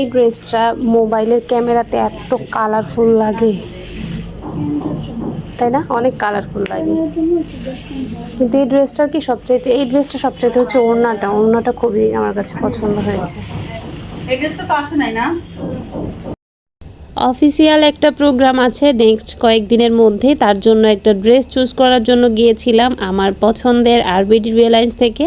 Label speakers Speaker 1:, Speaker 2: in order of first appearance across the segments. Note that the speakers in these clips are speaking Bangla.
Speaker 1: এই ড্রেসটা মোবাইলের ক্যামেরাতে এত কালারফুল লাগে। তাই না? অনেক কালারফুল লাগে। কিন্তু এই ড্রেসটার কি সবচাইতে এই ড্রেসটা সবচাইতে হচ্ছে ওড়নাটা। ওড়নাটা খুবই আমার কাছে পছন্দ হয়েছে।
Speaker 2: এই ড্রেসটা তো নাই না?
Speaker 1: অফিসিয়াল একটা প্রোগ্রাম আছে নেক্সট কয়েকদিনের মধ্যে, তার জন্য একটা ড্রেস চুজ করার জন্য গিয়েছিলাম আমার পছন্দের আরবিডি রিয়েলাইন্স থেকে।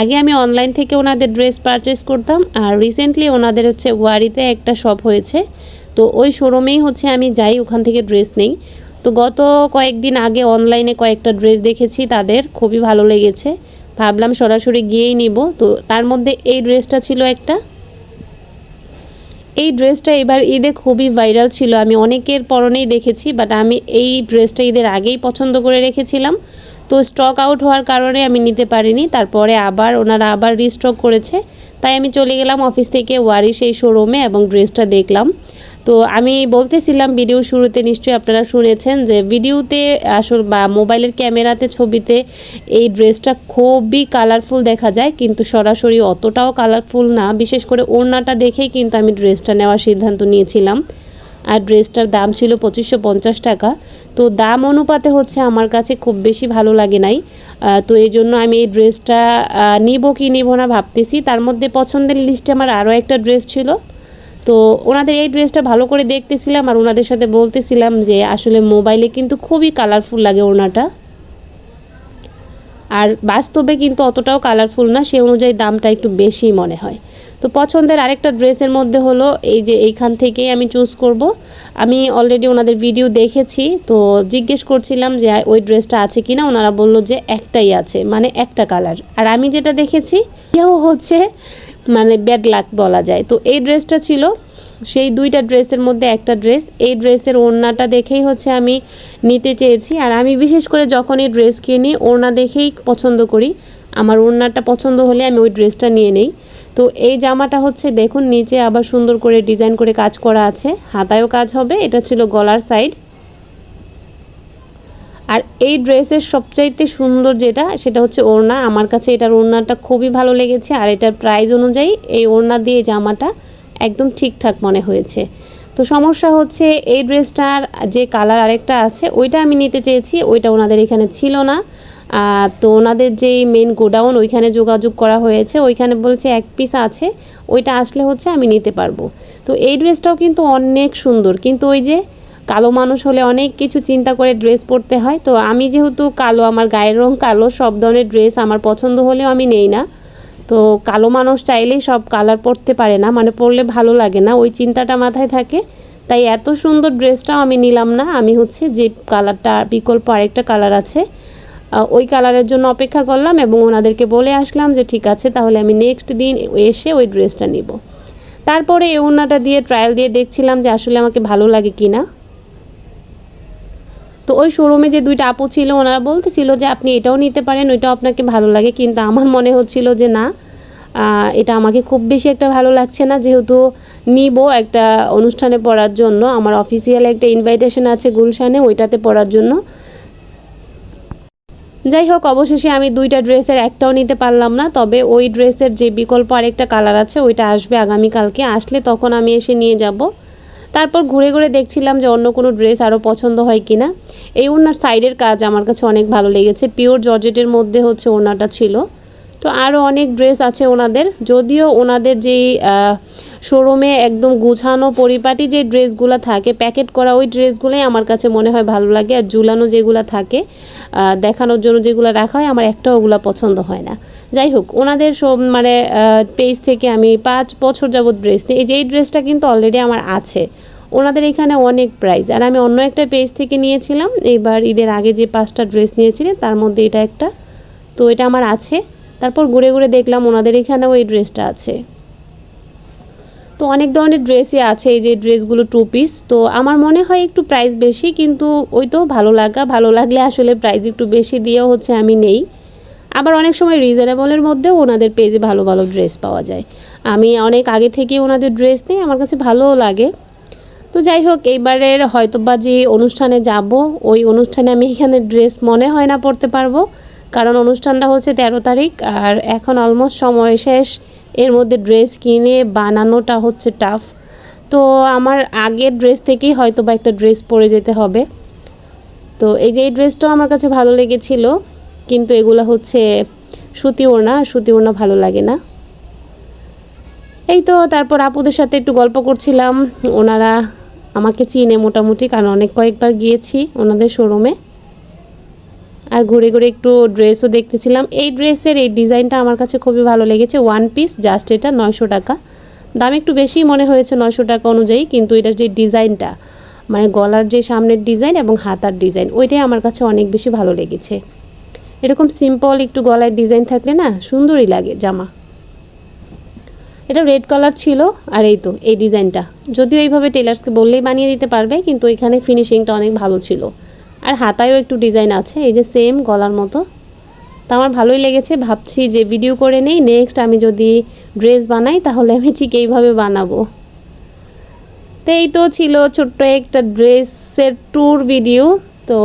Speaker 1: আগে আমি অনলাইন থেকে ওনাদের ড্রেস পারচেস করতাম, আর রিসেন্টলি ওনাদের হচ্ছে ওয়ারিতে একটা শপ হয়েছে। তো ওই শোরুমেই হচ্ছে আমি যাই, ওখান থেকে ড্রেস নেই। তো গত কয়েকদিন আগে অনলাইনে কয়েকটা ড্রেস দেখেছি তাদের, খুবই ভালো লেগেছে। ভাবলাম সরাসরি গিয়েই নিব। তো তার মধ্যে এই ড্রেসটা ছিল একটা। এই ড্রেসটা এবার ঈদে খুবই ভাইরাল ছিল। আমি অনেকের পরনেই দেখেছি বাট আমি এই ড্রেসটা ঈদের আগেই পছন্দ করে রেখেছিলাম। তো স্টক আউট হওয়ার কারণে আমি নিতে পারিনি। তারপরে আবার ওনারা আবার রিস্টক করেছে। তাই আমি চলে গেলাম অফিস থেকে ওয়ারি এই শোরুমে এবং ড্রেসটা দেখলাম। তো আমি বলতেছিলাম ভিডিও শুরুতে নিশ্চয়ই আপনারা শুনেছেন যে ভিডিওতে আসল বা মোবাইলের ক্যামেরাতে ছবিতে এই ড্রেসটা খুবই কালারফুল দেখা যায়, কিন্তু সরাসরি অতটাও কালারফুল না। বিশেষ করে ওড়নাটা দেখেই কিন্তু আমি ড্রেসটা নেওয়ার সিদ্ধান্ত নিয়েছিলাম। আর ড্রেসটার দাম ছিল পঁচিশশো পঞ্চাশ টাকা। তো দাম অনুপাতে হচ্ছে আমার কাছে খুব বেশি ভালো লাগে নাই। তো এই জন্য আমি এই ড্রেসটা নিব কি নিব না ভাবতেছি। তার মধ্যে পছন্দের লিস্টে আমার আরও একটা ড্রেস ছিল। তো ওনাদের এই ড্রেসটা ভালো করে দেখতেছিলাম আর ওনাদের সাথে বলতেছিলাম যে আসলে মোবাইলে কিন্তু খুবই কালারফুল লাগে ওনাটা। আর বাস্তবে কিন্তু অতটাও কালারফুল না, সে অনুযায়ী দামটা একটু বেশি মনে হয়। তো পছন্দের আরেকটা ড্রেসের মধ্যে হলো এই যে এইখান থেকেই আমি চুজ করব। আমি অলরেডি ওনাদের ভিডিও দেখেছি, তো জিজ্ঞেস করছিলাম যে ওই ড্রেসটা আছে কিনা, ওনারা বলল যে একটাই আছে মানে একটা কালার আর আমি যেটা দেখেছি হচ্ছে মানে ব্যাড লাক বলা যায়। তো এই ড্রেসটা ছিল, সেই দুইটা ড্রেসের মধ্যে একটা ড্রেস এই ড্রেসের ওড়নাটা দেখেই হচ্ছে আমি নিতে চেয়েছি। আর আমি বিশেষ করে যখন এই ড্রেস কিনি, ওড়না দেখেই পছন্দ করি। আমার ওড়নাটা পছন্দ হলে আমি ওই ড্রেসটা নিয়ে নেই। তো এই জামাটা হচ্ছে দেখুন, নিচে আবার সুন্দর করে ডিজাইন করে কাজ করা আছে। হাতায়ও কাজ হবে, এটা ছিল গলার সাইড আর এই ড্রেসের সবচাইতে সুন্দর যেটা, সেটা হচ্ছে ওড়না। আমার কাছে এটার ওড়নাটা খুবই ভালো লেগেছে আর এটার প্রাইস অনুযায়ী এই ওড়না দিয়ে জামাটা একদম ঠিকঠাক মনে হয়েছে। তো সমস্যা হচ্ছে এই ড্রেসটার যে কালার আরেকটা আছে, ওইটা আমি নিতে চেয়েছি, ওইটা ওনাদের এখানে ছিল না। তো ওনাদের যেই মেন গোডাউন ওইখানে যোগাযোগ করা হয়েছে, ওইখানে বলছে এক পিস আছে, ওইটা আসলে হচ্ছে আমি নিতে পারব। তো এই ড্রেসটাও কিন্তু অনেক সুন্দর। কিন্তু ওই যে কালো মানুষ হলে অনেক কিছু চিন্তা করে ড্রেস পরতে হয়। তো আমি যেহেতু কালো, আমার গায়ের রং কালো, সব ধরনের ড্রেস আমার পছন্দ হলেও আমি নেই না। তো কালো মানুষ চাইলেই সব কালার পরতে পারে না মানে পরলে ভালো লাগে না, ওই চিন্তাটা মাথায় থাকে। তাই এত সুন্দর ড্রেসটাও আমি নিলাম না, আমি হচ্ছে যে কালারটা বিকল্প আরেকটা কালার আছে ওই কালারের জন্য অপেক্ষা করলাম এবং ওনাদেরকে বলে আসলাম যে, ঠিক আছে, তাহলে আমি নেক্সট দিন এসে ওই ড্রেসটা নিব। তারপরে এই ওড়নাটা দিয়ে ট্রায়াল দিয়ে দেখছিলাম যে, আসলে আমাকে ভালো লাগে কি না তো ওই শোরুমে যে দুইটা আপু ছিল, ওনারা বলতেছিল যে, আপনি এটাও নিতে পারেন ওইটাও আপনাকে ভালো লাগে। কিন্তু আমার মনে হচ্ছিল যে, না এটা আমাকে খুব বেশি একটা ভালো লাগছে না। যেহেতু নিব একটা অনুষ্ঠানে পড়ার জন্য, আমার অফিসিয়াল একটা ইনভাইটেশন আছে গুলশানে, ওইটাতে পড়ার জন্য। যাই হোক, অবশেষে আমি দুইটা ড্রেসের একটাও নিতে পারলাম না। তবে ওই ড্রেসের যে বিকল্প আরেকটা কালার আছে, ওইটা আসবে আগামীকালকে। আসলে তখন আমি এসে নিয়ে যাব। তারপর ঘুরে ঘুরে দেখছিলাম যে অন্য কোনো ড্রেস আরও পছন্দ হয় কি না এই ওনার সাইডের কাজ আমার কাছে অনেক ভালো লেগেছে। পিওর জর্জেটের মধ্যে হচ্ছে ওনাটা ছিল। তো আরও অনেক ড্রেস আছে ওনাদের। যদিও ওনাদের যেই শোরুমে একদম গুছানো পরিপাটি যে ড্রেসগুলো থাকে, প্যাকেট করা ওই ড্রেসগুলোই আমার কাছে মনে হয় ভালো লাগে। আর ঝুলানো যেগুলো থাকে দেখানোর জন্য যেগুলো রাখা হয়, আমার একটাও ওগুলো পছন্দ হয় না। যাই হোক ওনাদের মানে পেজ থেকে আমি পাঁচ বছর যাবত ড্রেস নিই। এই যে, এই ড্রেসটা কিন্তু অলরেডি আমার আছে। ওনাদের এখানে অনেক প্রাইস আর আমি অন্য একটা পেজ থেকে নিয়েছিলাম। এবার ঈদের আগে যে পাঁচটা ড্রেস নিয়েছিলেন, তার মধ্যে এটা একটা। তো এটা আমার আছে। তারপর ঘুরে ঘুরে দেখলাম ওনাদের এখানেও এই ড্রেসটা আছে। তো অনেক ধরনের ড্রেসই আছে। এই যে ড্রেসগুলো টু পিস তো আমার মনে হয় একটু প্রাইস বেশি, কিন্তু ওই তো ভালো লাগা। ভালো লাগলে আসলে প্রাইস একটু বেশি দিয়েও হচ্ছে আমি নেই। আবার অনেক সময় রিজনেবলের মধ্যেও ওনাদের পেজে ভালো ভালো ড্রেস পাওয়া যায়। আমি অনেক আগে থেকে ওনাদের ড্রেস নিই, আমার কাছে ভালোও লাগে। তো যাই হোক, এইবারের হয়তো বা যে অনুষ্ঠানে যাব, ওই অনুষ্ঠানে আমি এখানে ড্রেস মনে হয় না পরতে পারব। কারণ অনুষ্ঠানটা হচ্ছে তেরো তারিখ, আর এখন অলমোস্ট সময় শেষ। এর মধ্যে ড্রেস কিনে বানানোটা হচ্ছে টাফ তো আমার আগের ড্রেস থেকেই হয়তো বা একটা ড্রেস পরে যেতে হবে। তো এই যে এই ড্রেসটাও আমার কাছে ভালো লেগেছিল। কিন্তু এগুলো হচ্ছে সুতি ওড়না সুতি ওড়না ভালো লাগে না। এই তো তারপর আপুদের সাথে একটু গল্প করছিলাম। ওনারা আমাকে চিনে মোটামুটি, কারণ অনেক কয়েকবার গিয়েছি ওনাদের শোরুমে আর ঘুরে ঘুরে একটু ড্রেসও দেখতেছিলাম। এই ড্রেসের এই ডিজাইনটা আমার কাছে খুবই ভালো লেগেছে। ওয়ান পিস জাস্ট এটা নয়শো টাকা। দাম একটু বেশি মনে হয়েছে নয়শো টাকা অনুযায়ী, কিন্তু এটার যে ডিজাইনটা মানে গলার যে সামনের ডিজাইন এবং হাতার ডিজাইন ওইটাই আমার কাছে অনেক বেশি ভালো লেগেছে। এরকম সিম্পল একটু গলার ডিজাইন থাকলে না সুন্দরই লাগে জামা। এটা রেড কালার ছিল আর এই তো, এই ডিজাইনটা যদিও এইভাবে টেলার্সকে বললেই বানিয়ে দিতে পারবে, কিন্তু এখানে ফিনিশিংটা অনেক ভালো ছিল। আর হাতায়ও একটু ডিজাইন আছে, এই যে সেম গলার মতো। তো আমার ভালোই লেগেছে, ভাবছি যে ভিডিও করে নেই নেক্সট আমি যদি ড্রেস বানাই, তাহলে আমি ঠিক এইভাবে বানাবো। তো এই তো ছিল ছোট্ট একটা ড্রেসের ট্যুর ভিডিও তো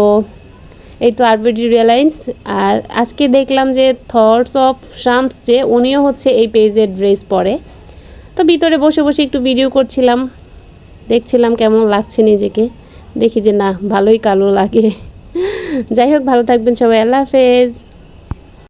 Speaker 1: এই তো আরবিডি রিয়ালাইন্স আর আজকে দেখলাম যে থটস অফ শামস যে উনিও হচ্ছে এই পেজের ড্রেস পরে। তো ভিতরে বসে বসে একটু ভিডিও করছিলাম, দেখছিলাম কেমন লাগছে নিজেকে। দেখি যে না, ভালোই কালো লাগে। যাই হোক, ভালো থাকবেন সবাই, আল্লাহ হাফেজ।